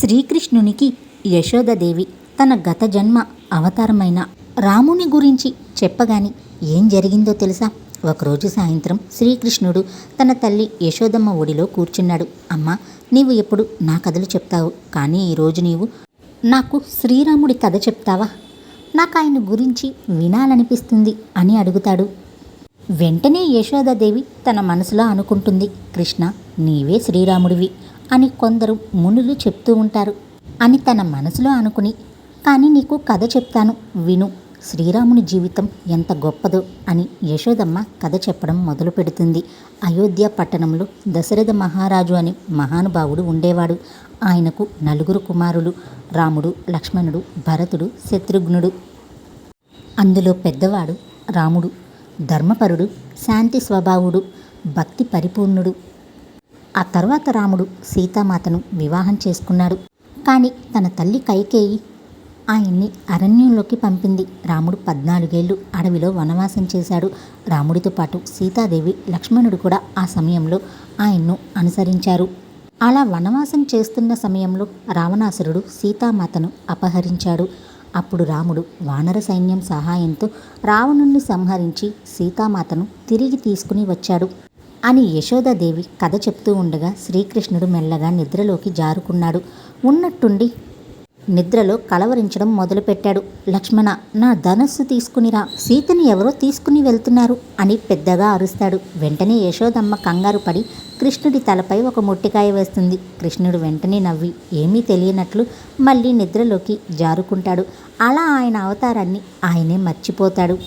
శ్రీకృష్ణునికి యశోదదేవి తన గత జన్మ అవతారమైన రాముని గురించి చెప్పగాని ఏం జరిగిందో తెలుసా? ఒకరోజు సాయంత్రం శ్రీకృష్ణుడు తన తల్లి యశోదమ్మ ఒడిలో కూర్చున్నాడు. అమ్మా నీవు ఎప్పుడు నా కథలు చెప్తావు? కానీ ఈరోజు నీవు నాకు శ్రీరాముడి కథ చెప్తావా? నాకు ఆయన గురించి వినాలనిపిస్తుంది అని అడుగుతాడు. వెంటనే యశోదాదేవి తన మనసులో అనుకుంటుంది కృష్ణ నీవే శ్రీరాముడివి. అని కొందరు మునులు చెప్తూ ఉంటారు. అని తన మనసులో అనుకుని కానీ నీకు కథ చెప్తాను విను. శ్రీరాముని జీవితం ఎంత గొప్పదో అని యశోదమ్మ కథ చెప్పడం మొదలు పెడుతుంది. అయోధ్య పట్టణంలో దశరథ మహారాజు అనే మహానుభావుడు ఉండేవాడు. ఆయనకు నలుగురు కుమారులు రాముడు లక్ష్మణుడు భరతుడు శత్రుఘ్నుడు. అందులో పెద్దవాడు రాముడు ధర్మపరుడు శాంతి స్వభావుడు భక్తి పరిపూర్ణుడు. ఆ తర్వాత రాముడు సీతామాతను వివాహం చేసుకున్నాడు. కానీ తన తల్లి కైకేయి ఆయన్ని అరణ్యంలోకి పంపింది. రాముడు పద్నాలుగేళ్ళు అడవిలో వనవాసం చేశాడు. రాముడితో పాటు సీతాదేవి లక్ష్మణుడు కూడా ఆ సమయంలో ఆయన్ను అనుసరించారు. అలా వనవాసం చేస్తున్న సమయంలో రావణాసురుడు సీతామాతను అపహరించాడు. అప్పుడు రాముడు వానర సైన్యం సహాయంతో రావణుణ్ణి సంహరించి సీతామాతను తిరిగి తీసుకుని వచ్చాడు. అని యశోదాదేవి కథ చెప్తూ ఉండగా శ్రీకృష్ణుడు మెల్లగా నిద్రలోకి జారుకున్నాడు. ఉన్నట్టుండి నిద్రలో కలవరించడం మొదలుపెట్టాడు. లక్ష్మణ నా ధనస్సు తీసుకునిరా సీతని ఎవరో తీసుకుని వెళ్తున్నారు అని పెద్దగా అరుస్తాడు. వెంటనే యశోదమ్మ కంగారు పడి కృష్ణుడి తలపై ఒక మొట్టికాయ వేస్తుంది. కృష్ణుడు వెంటనే నవ్వి ఏమీ తెలియనట్లు మళ్ళీ నిద్రలోకి జారుకుంటాడు. అలా ఆయన అవతారాన్ని ఆయనే మర్చిపోతాడు.